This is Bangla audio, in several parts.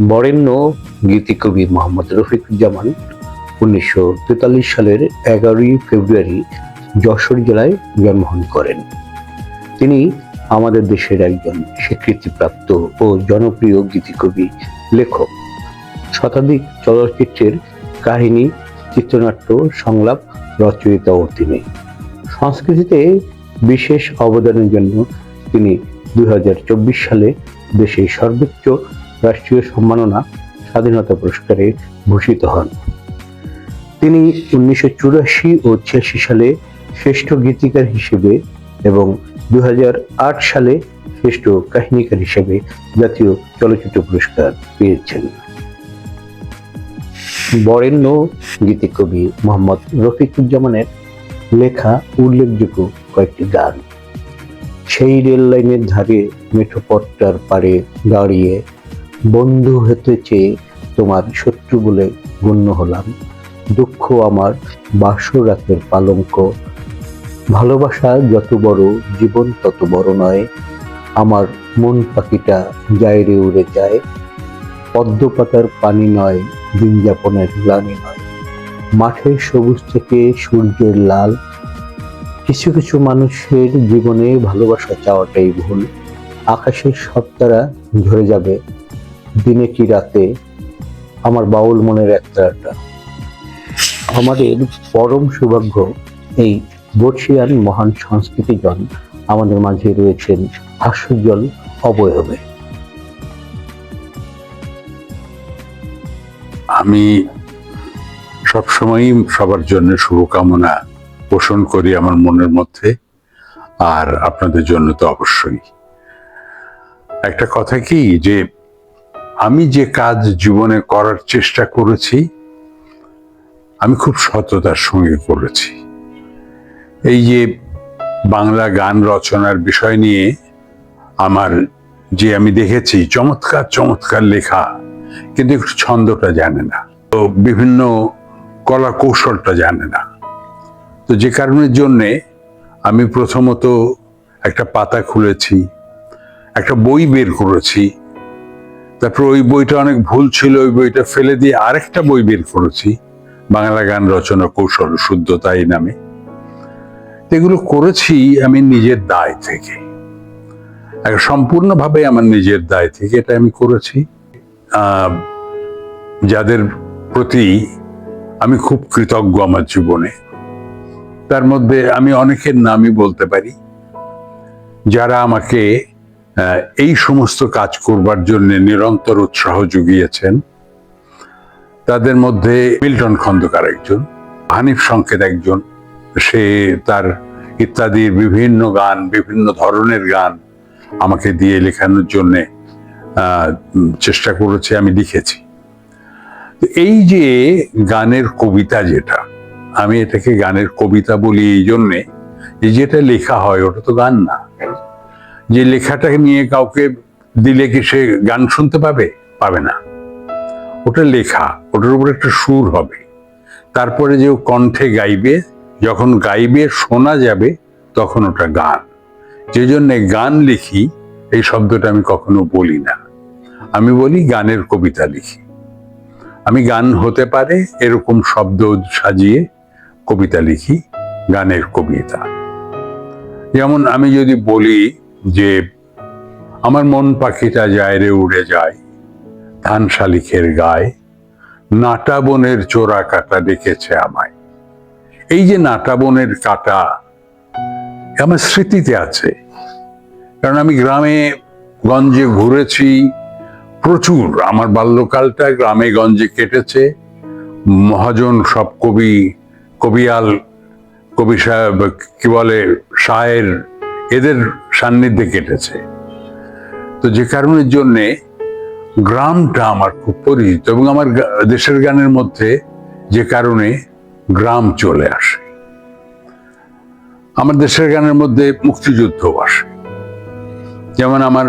বরেণ্য গীতিকবি মোহাম্মদ রফিকুজ্জামান উনিশশো তেতাল্লিশ সালের এগারোই ফেব্রুয়ারি যশোর জেলায় জন্মগ্রহণ করেন। তিনি আমাদের দেশের একজন স্বীকৃতিপ্রাপ্ত ও জনপ্রিয় গীতিকবি লেখক। শতাধিক চলচ্চিত্রের কাহিনী, চিত্রনাট্য, সংলাপ রচয়িতাও তিনি। সংস্কৃতিতে বিশেষ অবদানের জন্য তিনি দুই হাজার চব্বিশ সালে দেশের সর্বোচ্চ রাষ্ট্রীয় সম্মাননা স্বাধীনতা পুরস্কারে ভূষিত হন। তিনি উনিশশো চুরাশি ও ছিয়াশি সালে শ্রেষ্ঠ গীতিকার হিসেবে এবং দু সালে শ্রেষ্ঠ কাহিনীকার হিসেবে জাতীয় চলচ্চিত্র পুরস্কার পেয়েছেন। বরেণ্য গীতিকবি মোহাম্মদ রফিকুজ্জামানের লেখা উল্লেখযোগ্য কয়েকটি গান। সেই রেল লাইনের ধারে মেঠো পথটার পারে দাঁড়িয়ে বন্ধু হতে চেয়ে তোমার শত্রু বলে গণ্য হলাম। দুঃখ আমার বাসর রাতের পালঙ্ক। ভালোবাসা যত বড়, জীবন তত বড় নয়। আমার মন পাখিটা যায় রে উড়ে যায়। পদ্ম পাতার পানি নয়, দিন যাপনের গ্লানি নয়। মাঠের সবুজ থেকে সূর্যের লাল। কিছু কিছু মানুষের জীবনে ভালোবাসা চাওয়াটাই ভুল। আকাশের সব তারা ঝরে যাবে। দিনে কি রাতে? আমার বাউল মনের একতারাটা আমাদের পরম সৌভাগ্য, এই বর্ষিয়ান মহান সংস্কৃতিজন আমাদের মাঝে রয়েছেন হাস্যজ্জ্বল অবয়বে। আমি সবসময়ই সবার জন্য শুভকামনা পোষণ করি আমার মনের মধ্যে, আর আপনাদের জন্য তো অবশ্যই। একটা কথা কি যে আমি যে কাজ জীবনে করার চেষ্টা করেছি, আমি খুব সততার সঙ্গে করেছি। এই যে বাংলা গান রচনার বিষয় নিয়ে আমার যে আমি দেখেছি, চমৎকার চমৎকার লেখা, কিন্তু একটু ছন্দটা জানে না। তো বিভিন্ন কলা কৌশলটা জানে না। তো যে কারণের জন্যে আমি প্রথমত একটা পাতা খুলেছি, একটা বই বের করেছি তারপর ওই বইটা অনেক ভুল ছিল, ওই বইটা ফেলে দিয়ে আরেকটা বই বের করেছি, বাংলা গান রচনা কৌশল শুদ্ধতা এই নামে। এগুলো করেছি আমি নিজের দায় থেকে। সম্পূর্ণভাবে আমার নিজের দায় থেকে এটা আমি করেছি। যাদের প্রতি আমি খুব কৃতজ্ঞ আমার জীবনে। তার মধ্যে আমি অনেকের নামই বলতে পারি। যারা আমাকে এই সমস্ত কাজ করবার জন্য নিরন্তর উৎসাহ জুগিয়েছেন তাদের মধ্যে মিল্টন খন্দকার একজন, হানিফ সংকেত একজন। সে তার ইত্যাদির বিভিন্ন গান, বিভিন্ন ধরনের গান আমাকে দিয়ে লেখানোর জন্যে চেষ্টা করেছে, আমি লিখেছি। এই যে গানের কবিতা যেটা, আমি এটাকে গানের কবিতা বলি এই জন্যে যেটা লেখা হয়, ওটা তো গান না। যে লেখাটাকে নিয়ে কাউকে দিলে কি সে গান শুনতে পাবে? পাবে না। ওটা লেখা, ওটার উপর একটা সুর হবে। তারপরে যে কণ্ঠে গাইবে, যখন গাইবে, শোনা যাবে, তখন ওটা গান। যে জন্যে গান লিখি, এই শব্দটা আমি কখনো বলি না। আমি বলি গানের কবিতা লিখি। আমি গান হতে পারে, এরকম শব্দ সাজিয়ে কবিতা লিখি, গানের কবিতা। যেমন আমি যদি বলি যে আমার মন পাখিটা যায় রে উড়ে যায়। ধান শালিখের গায়ে, নাটা বনের চোরা কাটা ডেকেছে আমায়। এই যে নাটা বনের কাটা আমার স্মৃতিতে আছে। কারণ আমি গ্রামে গঞ্জে ঘুরেছি, প্রচুর। আমার বাল্যকালটা গ্রামে গঞ্জে কেটেছে। মহাজন সব কবি, কবিয়াল, কবি সাহেব, কি বলে, শায়ের এদের সান্নিধ্যে কেটেছে। তো যে কারণের জন্যে গ্রামটা আমার খুব পরিচিত এবং আমার দেশের গানের মধ্যে যে কারণে গ্রাম চলে আসে। আমার দেশের গানের মধ্যে মুক্তিযুদ্ধ আসে। যেমন আমার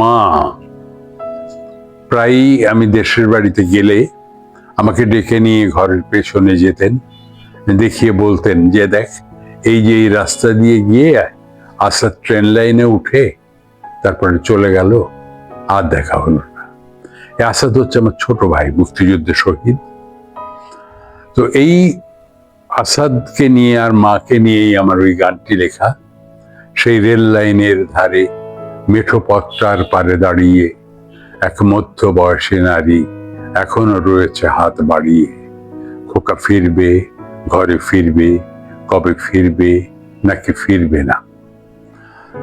মা প্রায়ই আমি দেশের বাড়িতে গেলে আমাকে ডেকে নিয়ে ঘরের পেছনে যেতেন, দেখিয়ে বলতেন যে দেখ, এই যে এই রাস্তা দিয়ে গিয়ে আসার ট্রেন লাইনে উঠে তারপরে চলে গেল, আর দেখা হলো না। এই আসাদ হচ্ছে আমার ছোট ভাই মুক্তিযুদ্ধে শহীদ। তো এই আসাদকে নিয়ে আর মাকে নিয়েই আমার ওই গানটি লেখা। সেই রেল লাইনের ধারে মেঠো পথটার পারে দাঁড়িয়ে এক মধ্য বয়সী নারী এখনও রয়েছে হাত বাড়িয়ে। খোকা ফিরবে, ঘরে ফিরবে, কবে ফিরবে, নাকি ফিরবে না?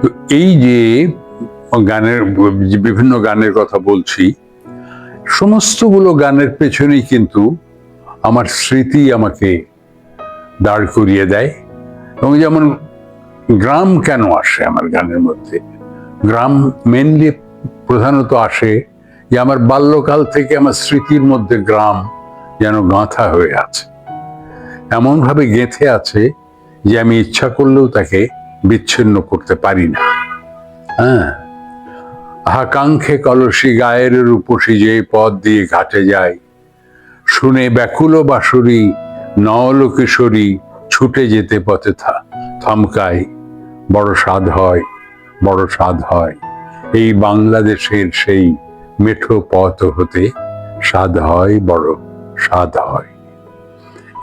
তো এই যে গানের বিভিন্ন গানের কথা বলছি, সমস্তগুলো গানের পেছনেই কিন্তু আমার স্মৃতি আমাকে দাঁড় করিয়ে দেয়। এবং যেমন গ্রাম কেন আসে আমার গানের মধ্যে? গ্রাম মেনলি প্রধানত আসে যে আমার বাল্যকাল থেকে আমার স্মৃতির মধ্যে গ্রাম যেন গাঁথা হয়ে আছে। এমনভাবে গেঁথে আছে যে আমি ইচ্ছা করলেও তাকে বিচ্ছিন্ন করতে পারি না। হ্যাঁ? আকাঙ্ক্ষে কলসি গায়ের রূপসী যে পথ দিয়ে ঘাটে যায় শুনে ব্যাকুল বাসুরি নল কিশোরী ছুটে যেতে পথে থা থমকায় বড় স্বাদ হয়, বড় স্বাদ হয়। এই বাংলাদেশের সেই মেঠো পথ হতে স্বাদ হয়, বড় স্বাদ হয়।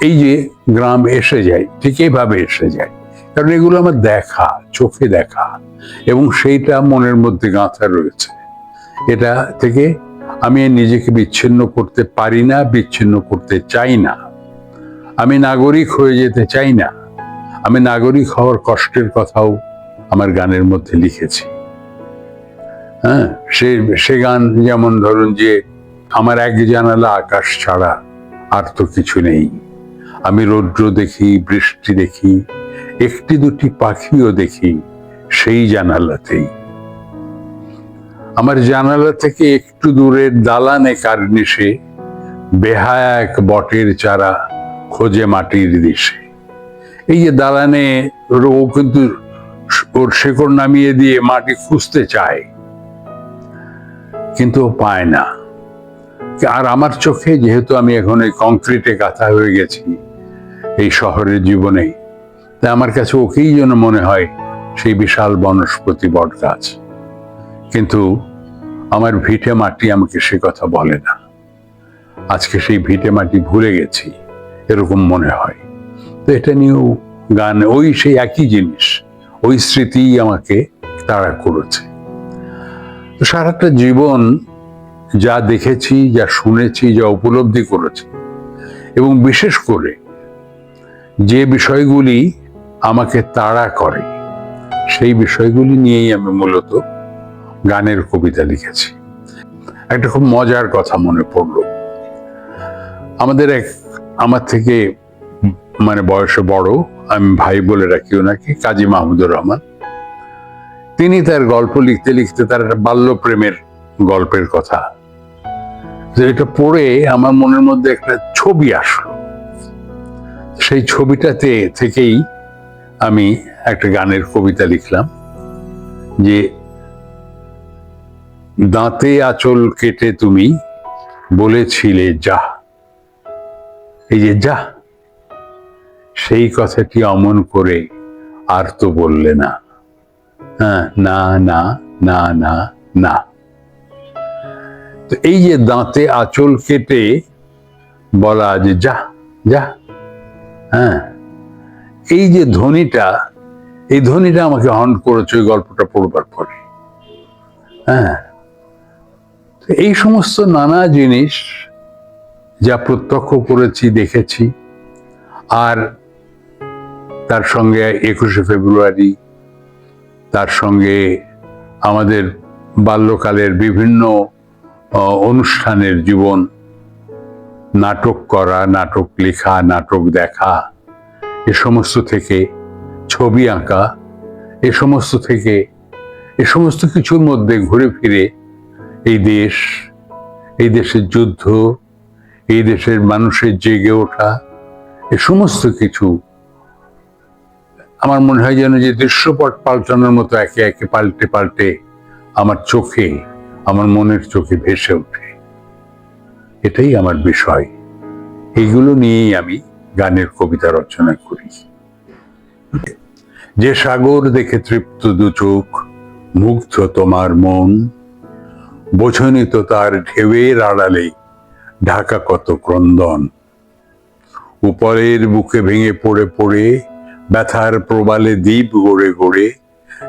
এই যে গ্রাম এসে যায়, ঠিক এইভাবে এসে যায়। কারণ এগুলো আমার দেখা, চোখে দেখা। এবং সেইটা মনের মধ্যে গাঁথা রয়েছে। এটা থেকে আমি নিজেকে বিচ্ছিন্ন করতে পারি না, বিচ্ছিন্ন করতে চাই না। আমি নাগরিক হয়ে যেতে চাই না। আমি নাগরিক হওয়ার কষ্টের কথাও আমার গানের মধ্যে লিখেছি। হ্যাঁ সে সে গান যেমন ধরুন যে, আমার এক জানালা আকাশ ছাড়া আর তো কিছু নেই। আমি রৌদ্র দেখি, বৃষ্টি দেখি একটি দুটি পাখিও দেখি সেই জানালাতেই। আমার জানালা থেকে একটু দূরের দালানে কার্নিশে বেহায়া এক বটের চারা খোঁজে মাটির দিশে। এই যে দালানে ও কিন্তু ওর শেকড় নামিয়ে দিয়ে মাটি খুঁজতে চায়, কিন্তু পায় না। আর আমার চোখে যেহেতু আমি এখন এই কংক্রিটে গাথা হয়ে গেছি, এই শহরের জীবনে তাই আমার কাছে ওকেই যেন মনে হয় সেই বিশাল বনস্পতি বট গাছ। কিন্তু আমার ভিটে মাটি আমাকে সে কথা বলে না। আজকে সেই ভিটে মাটি ভুলে গেছি, এরকম মনে হয়। তো এটা নিয়েও গান, ওই সেই একই জিনিস, ওই স্মৃতিই আমাকে তাড়া করেছে। তো সারাটা জীবন যা দেখেছি, যা শুনেছি, যা উপলব্ধি করেছি, এবং বিশেষ করে যে বিষয়গুলি আমাকে তাড়া করে। সেই বিষয়গুলি নিয়েই আমি মূলত গানের কবিতা লিখেছি। একটা খুব মজার কথা মনে পড়ল। আমাদের এক, আমার থেকে মানে বয়সে বড়, আমি ভাই বলে রাখি ওনাকে, কাজী মাহমুদুর রহমান। তিনি তার গল্প লিখতে লিখতে তার একটা বাল্য প্রেমের গল্পের কথা। যে এটা পড়ে আমার মনের মধ্যে একটা ছবি আসলো। সেই ছবিটাতে থেকেই আমি একটা গানের কবিতা লিখলাম যে, দাঁতে আঁচল কেটে তুমি বলেছিলে যা এই যে যা সেই কথাটি অমন করে আর তো বললে না। হ্যাঁ না না না না না। তো এই যে দাঁতে আঁচল কেটে বলা যে যা যা হ্যাঁ এই যে ধ্বনিটা, এই ধ্বনিটা আমাকে হন্ট করেছে ওই গল্পটা পড়বার পরে। হ্যাঁ? এই সমস্ত নানা জিনিস যা প্রত্যক্ষ করেছি, দেখেছি, আর তার সঙ্গে একুশে ফেব্রুয়ারি, তার সঙ্গে আমাদের বাল্যকালের বিভিন্ন অনুষ্ঠানের জীবন, নাটক করা, নাটক লেখা, নাটক দেখা এ সমস্ত থেকে ছবি আঁকা, এ সমস্ত থেকে, এ সমস্ত কিছুর মধ্যে ঘুরে ফিরে এই দেশ, এই দেশের যুদ্ধ, এই দেশের মানুষের জেগে ওঠা, এ সমস্ত কিছু আমার মনে হয় যেন যে দৃশ্যপট পাল্টানোর মতো একে একে পাল্টে পাল্টে আমার চোখে, আমার মনের চোখে ভেসে ওঠে। এটাই আমার বিষয়। এইগুলো নিয়েই আমি গানের কবিতা রচনা করি। যে সাগর দেখে তৃপ্ত দু চোখ, মুগ্ধ তোমার মন বোঝনি তো তার ঢেউয়ের আড়ালে ঢাকা কত ক্রন্দন। উপরের বুকে ভেঙে পড়ে পড়ে, ব্যথার প্রবালে দ্বীপ গড়ে গড়ে,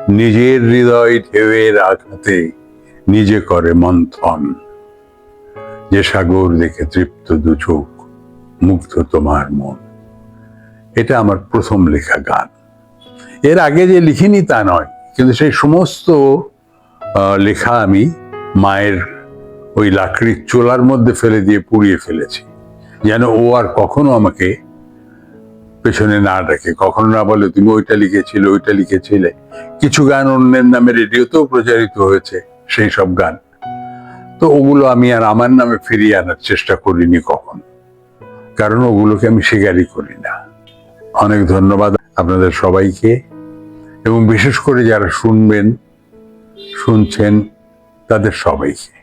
নিজের হৃদয় ঢেউয়ের আঘাতে নিজে করে মন্থন। যে সাগর দেখে তৃপ্ত দু চোখ মুগ্ধ তোমার মন। এটা আমার প্রথম লেখা গান। এর আগে যে লিখিনি তা নয়, কিন্তু সেই সমস্ত লেখা আমি মায়ের ওই লাকড়ির চোলার মধ্যে ফেলে দিয়ে পুড়িয়ে ফেলেছি। যেন ও আর কখনো আমাকে পেছনে না ডাকে কখনো না বলে, তুমি ওইটা লিখেছিলে ওইটা লিখেছিলে। কিছু গান অন্যের নামে রেডিওতেও প্রচারিত হয়েছে সেই সব গান। তো ওগুলো আমি আর আমার নামে ফিরিয়ে আনার চেষ্টা করিনি কখন। কারণ ওগুলোকে আমি স্বীকারই করি না। অনেক ধন্যবাদ আপনাদের সবাইকে। এবং বিশেষ করে যারা শুনবেন, শুনছেন, তাদের সবাইকে।